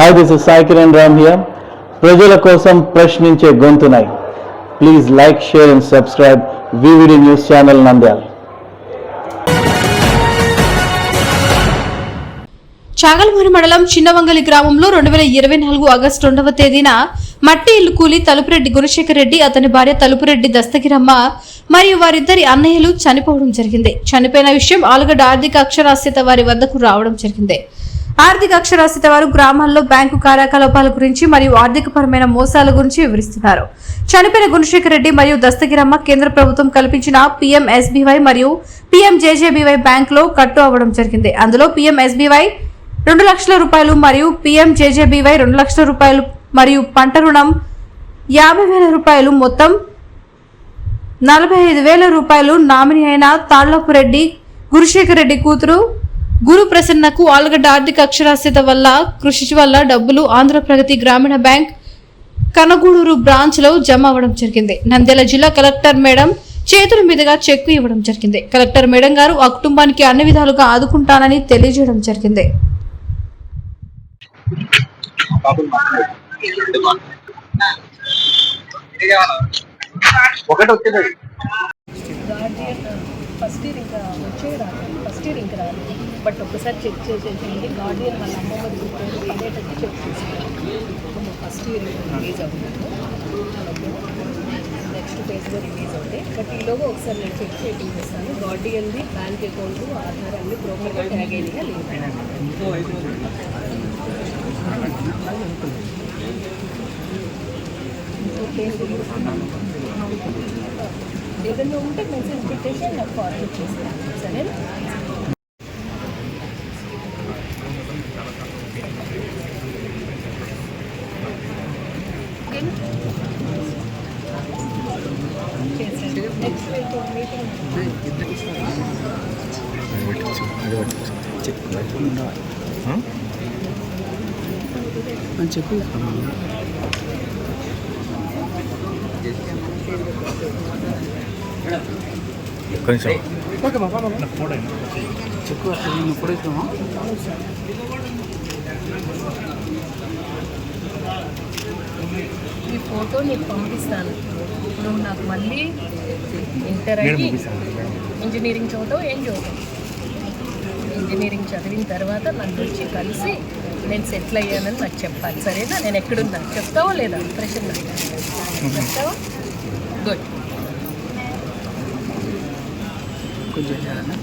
Hi this is Sai Kiran Ram here ప్రజల కోసం ప్రశ్నించే గొంతునై. Please like share and subscribe VVD news channel Nandyala Chagalamarri మండలం చిన్నవంగలి గ్రామంలో రెండు వేల ఇరవై నాలుగు ఆగస్టు రెండవ తేదీన మట్టి ఇల్లు కూలి తలుపురెడ్డి గుణశేఖర్ రెడ్డి అతని భార్య తలుపురెడ్డి దస్తగిరమ్మ మరియు వారిద్దరి అన్నయ్యలు చనిపోవడం జరిగింది. చనిపోయిన విషయం ఆలుగడ్డ ఆర్థిక అక్షరాస్యత వారి వద్దకు రావడం జరిగింది. ఆర్థిక అక్షరాస్యత వారు గ్రామాల్లో బ్యాంకు కార్యకలాపాల గురించి మరియు ఆర్థికపరమైన మోసాల గురించి వివరిస్తున్నారు. చనిపోయిన గుణశేఖర్ రెడ్డి మరియు దస్తగిరమ్మ కేంద్ర ప్రభుత్వం కల్పించిన పీఎంఎస్బీవై మరియు పిఎంజేజేబీవై బ్యాంకులో కట్టు అవ్వడం జరిగింది. అందులో పీఎంఎస్బీవై రెండు లక్షల రూపాయలు మరియు పిఎంజేజేబీవై రెండు లక్షల రూపాయలు మరియు పంట రుణం యాభై వేల రూపాయలు మొత్తం నలభై ఐదు వేల రూపాయలు నామినీ అయిన తాళ్ళపు రెడ్డి గురుశేఖర్ రెడ్డి కూతురు గురు ప్రసన్నకు ఆలుగడ్డ ఆర్థిక అక్షరాస్యత వల్ల కృషి వల్ల డబ్బులు ఆంధ్రప్రగతి గ్రామీణ బ్యాంక్ కనగూడూరు బ్రాంచ్లో జమ అవ్వడం జరిగింది. నంద్యాల జిల్లా కలెక్టర్ మేడం చేతుల మీదుగా చెక్కు ఇవ్వడం జరిగింది. కలెక్టర్ మేడం గారు ఆ కుటుంబానికి అన్ని విధాలుగా ఆదుకుంటానని తెలియజేయడం జరిగింది. ఒకటి ఫస్ట్ ఇయర్ ఇంకా వచ్చే రాలేదు ఫస్ట్ ఇయర్ ఇంకా రాలేదు బట్ ఒకసారి చెక్ చేసేసింది గార్డియన్ వాళ్ళ అమ్మమ్మది పేరు పడేటట్టు చెక్ చేసింది ఫస్ట్ ఇయర్ రిలీజ్ అవుతుంది. నెక్స్ట్ ఫేజ్లో రిలీజ్ అవుతాయి. బట్ ఈలోగా ఒకసారి నేను చెక్ చేయించేస్తాను గార్డియన్ది బ్యాంక్ అకౌంట్ ఆధార్ అన్ని ప్రోపర్గా ట్యాగ్ అయినా లేదు? ఏదైనా ఉంటే మెసేజ్ పెట్టేసి నాకు ఫార్వర్డ్ చేస్తాను. సరే చెప్పు చెప్పు కొంచెం ఈ ఫోటో నీకు పంపిస్తాను. నువ్వు నాకు మళ్ళీ ఇంటర్ అయ్యి ఇంజనీరింగ్ చదువుతావు ఏం చదువుతావు? ఇంజనీరింగ్ చదివిన తర్వాత నన్ను వచ్చి కలిసి నేను సెటిల్ అయ్యానని నాకు చెప్పాలి. సరేనా? నేను ఎక్కడున్నా? చెప్తావా లేదా? ప్రశ్న చెప్తావా? గుడ్ కొంచెం చేయాలన్నా?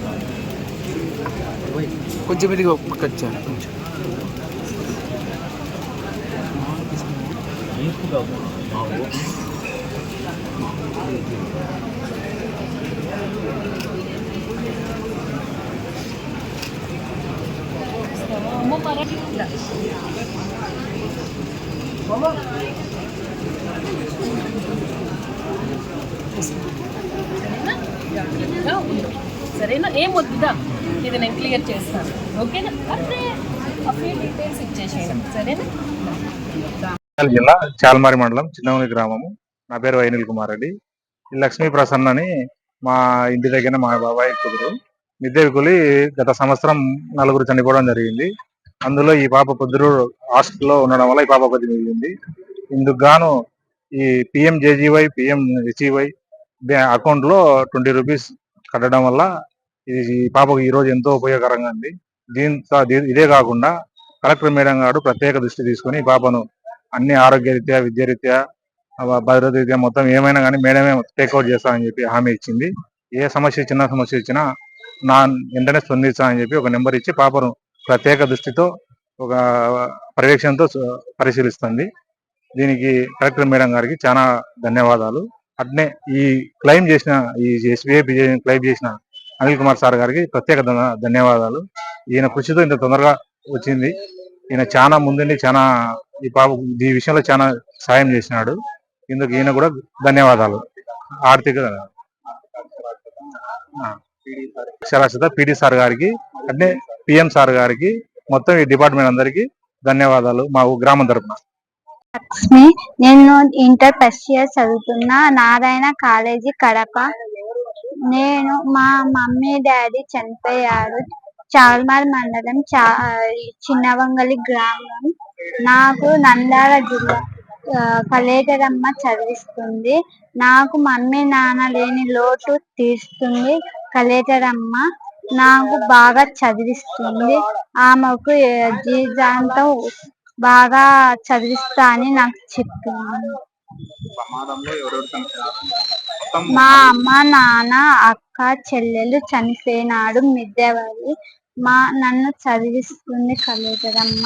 ఓయ్, కొంచెం ఇది పక్కొచ్చాను కొంచెం అమ్మ మరాఠీ ఇలా. సరేనా ఏం వద్దుదా ఇది. నేను క్లియర్ చేస్తాను. ఓకేనా? అంటే ఆ డీటెయిల్స్ ఇచ్చేసేయడం. సరేనా? జిల్లా చాల్మారి మండలం చిన్నవని గ్రామము. నా పేరు వైనిల్ కుమార్ రెడ్డి. లక్ష్మీ ప్రసన్న అని మా ఇంటి దగ్గర మా బాబాయ్ కుదురు మిద్దె కూలి గత సంవత్సరం నలుగురు చనిపోవడం జరిగింది. అందులో ఈ పాప పొద్దురు హాస్టల్లో ఉండడం వల్ల ఈ పాప కొద్ది మిగిలింది. ఇందుకు గాను ఈ పిఎం జేజీవై పిఎం హెచ్ఈవై అకౌంట్లో ట్వంటీ రూపీస్ కట్టడం వల్ల ఇది ఈ పాపకు ఈ రోజు ఎంతో ఉపయోగకరంగా ఉంది. దీంతో ఇదే కాకుండా కలెక్టర్ మేడం గారు ప్రత్యేక దృష్టి తీసుకొని పాపను అన్ని ఆరోగ్య రీత్యా విద్య రీత్యా భద్రత రీత్యా మొత్తం ఏమైనా కానీ మేడమే టేక్అవుట్ చేస్తామని చెప్పి హామీ ఇచ్చింది. ఏ సమస్య చిన్న సమస్య ఇచ్చినా నా వెంటనే స్పందిస్తానని చెప్పి ఒక నెంబర్ ఇచ్చి పాపను ప్రత్యేక దృష్టితో ఒక పర్యవేక్షణతో పరిశీలిస్తుంది. దీనికి కలెక్టర్ మేడం గారికి చాలా ధన్యవాదాలు. అట్నే ఈ క్లెయిమ్ చేసిన ఈ ఎస్బీఐ క్లెయిమ్ చేసిన అనిల్ కుమార్ సార్ గారికి ప్రత్యేక ధన్యవాదాలు. ఈయన కృషితో ఇంత తొందరగా వచ్చింది. ఈయన చాలా ముందుండి చాలా ఈ పాప ఈ విషయంలో చాలా సాయం చేసినాడు. ఇందుకు ఈయన కూడా ధన్యవాదాలు. ఆర్థిక ఆ, అక్షరాస్యత పిడి సార్ గారికి అంటే పిఎం సార్ గారికి మొత్తం ఈ డిపార్ట్మెంట్ అందరికి ధన్యవాదాలు మా గ్రామం తరపున. లక్ష్మి నేను ఇంటర్ ఫస్ట్ ఇయర్ చదువుతున్నా. నారాయణ కాలేజీ కడప. నేను మా మమ్మీ డాడీ చనిపోయారు. చాల్మార్ మండలం చా చిన్నవంగలి గ్రామం. నాకు నంద్యాల జిల్లా కలేటరమ్మ చదివిస్తుంది. నాకు మమ్మీ నాన్న లేని లోటు తీరుస్తుంది. కలేటరమ్మ నాకు బాగా చదివిస్తుంది. ఆమెకు జీవితాంతం బాగా చదివిస్తా అని నాకు మొత్తం మా అమ్మ నాన్న అక్క చెల్లెలు చనిపోయినాడు మిద్దెవారి. మా నన్ను చదివిస్తుంది కలేజరమ్మ.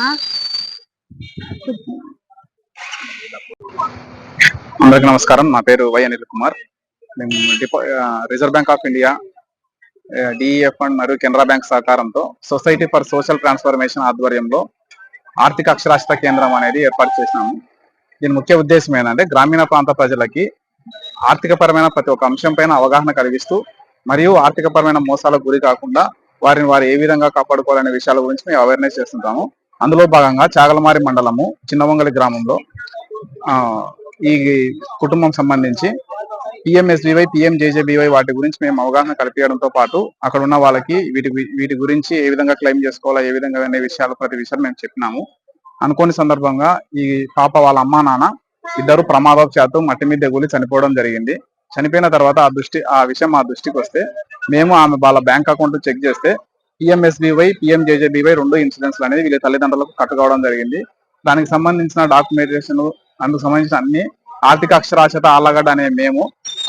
అందరికీ నమస్కారం. నా పేరు వై అనిల్ కుమార్. మేము depot reserve bank of India DEF fund మరియు కెనరా బ్యాంక్ సహకారంతో సొసైటీ ఫర్ సోషల్ ట్రాన్స్ఫర్మేషన్ ఆధ్వర్యంలో ఆర్థిక అక్షరాస్యత కేంద్రం అనేది ఏర్పాటు చేసినాము. దీని ముఖ్య ఉద్దేశం ఏంటంటే గ్రామీణ ప్రాంత ప్రజలకి ఆర్థికపరమైన ప్రతి ఒక్క అంశం పైన అవగాహన కలిగిస్తూ మరియు ఆర్థికపరమైన మోసాలకు గురి కాకుండా వారిని వారు ఏ విధంగా కాపాడుకోవాలనే విషయాల గురించి మేము అవేర్నెస్ చేస్తుంటాము. అందులో భాగంగా చాగలమారి మండలము చిన్నవంగలి గ్రామంలో ఈ కుటుంబం సంబంధించి పిఎంఎస్బివై పిఎంజేజేబీవై వాటి గురించి మేము అవగాహన కల్పించడంతో పాటు అక్కడ ఉన్న వాళ్ళకి వీటి వీటి గురించి ఏ విధంగా క్లెయిమ్ చేసుకోవాలా ఏ విధంగా అనే విషయాలు ప్రతి విషయాలు మేము చెప్పినాము. అనుకోని సందర్భంగా ఈ పాప వాళ్ళ అమ్మా నాన్న ఇద్దరు ప్రమాదవశాత్తు మట్టి మీద ఎగులి చనిపోవడం జరిగింది. చనిపోయిన తర్వాత ఆ దృష్టి ఆ విషయం మా దృష్టికి వస్తే మేము ఆమె వాళ్ళ బ్యాంక్ అకౌంట్ చెక్ చేస్తే పిఎంఎస్బివై పిఎంజేజేబీవై రెండు ఇన్సూరెన్స్లు అనేది వీళ్ళ తల్లిదండ్రులకు కట్టుకోవడం జరిగింది. దానికి సంబంధించిన డాక్యుమెంటేషన్ అందుకు సంబంధించిన అన్ని ఆర్థిక అక్షరాస్యత ఆలగడ్డ అనే మేము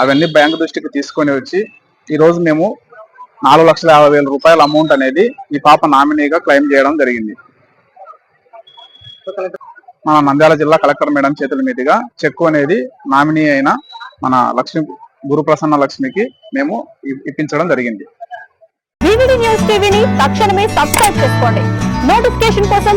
అవన్నీ బ్యాంక్ దృష్టికి తీసుకొని వచ్చి ఈ రోజు మేము నాలుగు లక్షల యాభై వేల రూపాయల అమౌంట్ అనేది ఈ పాప నామినీగా క్లెయిమ్ చేయడం జరిగింది. మన నంద్యాల జిల్లా కలెక్టర్ మేడం చేతుల మీదుగా చెక్కు అనేది నామినీ అయిన మన లక్ష్మి గురుప్రసన్న లక్ష్మికి మేము ఇప్పించడం జరిగింది. న్యూస్ టీవీని తక్షణమే సబ్స్క్రైబ్ చేసుకోండి. నోటిఫికేషన్ కోసం